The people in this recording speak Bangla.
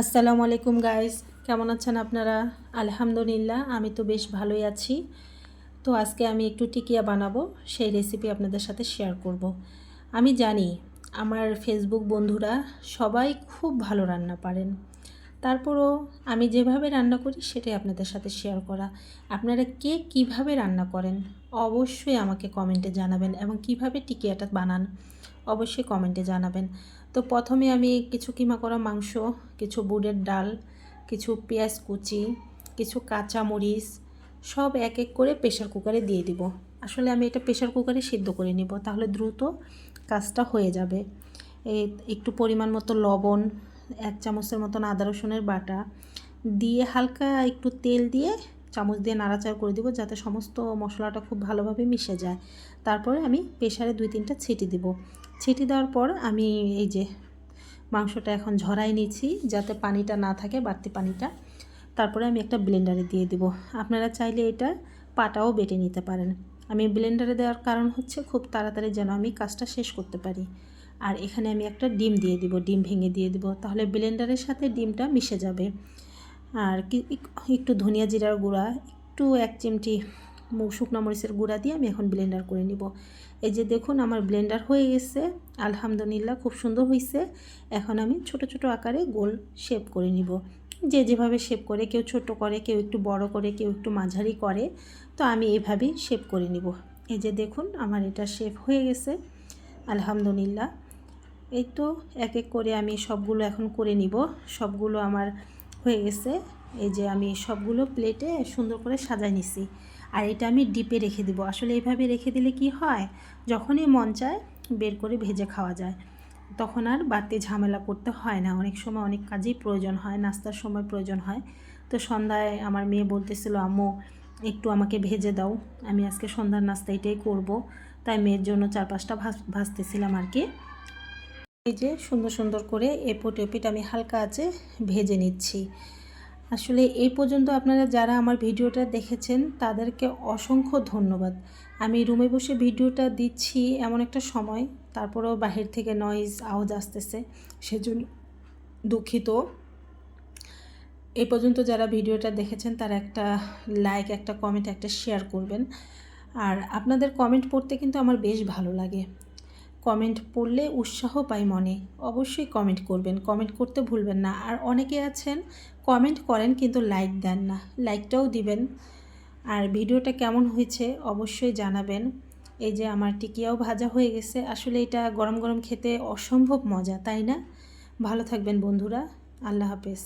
আসসালামু আলাইকুম গাইস কেমন আছেন আপনারা? আলহামদুলিল্লাহ, আমি তো বেশ ভালোই আছি। তো আজকে আমি একটু টিকিয়া বানাবো, সেই রেসিপি আপনাদের সাথে শেয়ার করব। আমি জানি, আমার ফেসবুক বন্ধুরা সবাই খুব ভালো রান্না পারেন। তারপরও আমি যেভাবে রান্না করি, সেটাই আপনাদের সাথে শেয়ার করা। আপনারা কে কীভাবে রান্না করেন, অবশ্যই আমাকে কমেন্টে জানাবেন এবং কীভাবে টিকিয়াটা বানান। অবশ্যই কমেন্টে জানাবেন। তো প্রথমে আমি কিছু কিমা করা মাংস, কিছু বুটের ডাল, কিছু পেঁয়াজ কুচি, কিছু কাঁচা মরিচ, সব এক এক করে প্রেশার কুকারে দিয়ে দিব। আসলে আমি এটা প্রেশার কুকারে সিদ্ধ করে নিব, তাহলে দ্রুত কাজটা হয়ে যাবে। একটু পরিমাণ মতো লবণ, এক চামচের মতন আদা, রসুনের বাটা দিয়ে হালকা একটু তেল দিয়ে চামচ দিয়ে নাড়াচাড়া করে দিব যাতে সমস্ত মশলাটা খুব ভালোভাবে মিশে যায়। তারপরে আমি প্রেশারে দুই তিনটা ছিটি দিব। ছিটি দেওয়ার পর আমি এই যে মাংসটা এখন ঝরাই নিচ্ছি যাতে পানিটা না থাকে, বাড়তি পানিটা। তারপরে আমি একটা ব্লেন্ডারে দিয়ে দিব। আপনারা চাইলে এটা পাটাও বেটে নিতে পারেন। আমি ব্লেন্ডারে দেওয়ার কারণ হচ্ছে খুব তাড়াতাড়ি যেন আমি কাজটা শেষ করতে পারি। আর এখানে আমি একটা ডিম দিয়ে দিব, ডিম ভেঙে দিয়ে দিব। তাহলে ব্লেন্ডারের সাথে ডিমটা মিশে যাবে। আর কি, একটু ধনিয়া জিরার গুঁড়া, একটু এক চিমটি শুকনো মরিচের গুঁড়া দিয়ে আমি এখন ব্লেন্ডার করে নিব। এই যে দেখুন আমার ব্লেন্ডার হয়ে গেছে, আলহামদুলিল্লাহ খুব সুন্দর হয়েছে এখন আমি ছোট ছোট আকারে গোল শেপ করে নিব। যে যেভাবে শেপ করে, কেউ ছোট করে, কেউ একটু বড় করে, কেউ একটু মাঝারি করে, তো আমি এভাবেই শেপ করে নিব। এই যে দেখুন আমার এটা শেপ হয়ে গেছে, আলহামদুলিল্লাহ। এই তো এক এক করে আমি সবগুলো এখন করে নিব। সবগুলো আমার হয়ে গেছে। এই যে আমি সবগুলো প্লেটে সুন্দর করে সাজাই নিছি। আর এটা আমি ডিপে রেখে দিব। আসলে এইভাবে রেখে দিলে কি হয়? যখনই মন চায়, বের করে ভেজে খাওয়া যায়। তখন আর বাড়তি ঝামেলা করতে হয় না। অনেক সময় অনেক কাজেই প্রয়োজন হয়, নাস্তার সময় প্রয়োজন হয়। তো সন্ধ্যায় আমার মেয়ে বলতেছিল, আম্মু, একটু আমাকে ভেজে দাও। আমি আজকে সন্ধ্যার নাস্তা এটাই করব। তাই মেয়ের জন্য চার পাঁচটা ভাস ভাজতেছিলাম আর কি। এই যে সুন্দর সুন্দর করে এপট এপিট আমি হালকা আছে ভেজে নিচ্ছি। আসলে এই পর্যন্ত আপনারা যারা আমার ভিডিওটা দেখেছেন, তাদেরকে অসংখ্য ধন্যবাদ। আমি রুমে বসে ভিডিওটা দিচ্ছি এমন একটা সময়, তারপরেও বাহির থেকে নয়েজ আওয়াজ আসতেছে, সেজন্য দুঃখিত। এ পর্যন্ত যারা ভিডিওটা দেখেছেন, তারা একটা লাইক একটা কমেন্ট একটা শেয়ার করবেন। আর আপনাদের কমেন্ট পড়তে কিন্তু আমার বেশ ভালো লাগে। কমেন্ট পড়লে উৎসাহ পাই মনে। অবশ্যই কমেন্ট করবেন, কমেন্ট করতে ভুলবেন না। আর অনেকে আছেন, কমেন্ট করেন কিন্তু লাইক দেন না। লাইকটাও দিবেন। আর ভিডিওটা কেমন হয়েছে অবশ্যই জানাবেন। এই যে আমার টিকিয়াও ভাজা হয়ে গেছে। আসলে এটা গরম গরম খেতে অসম্ভব মজা, তাই না? ভালো থাকবেন বন্ধুরা। আল্লাহ হাফেজ।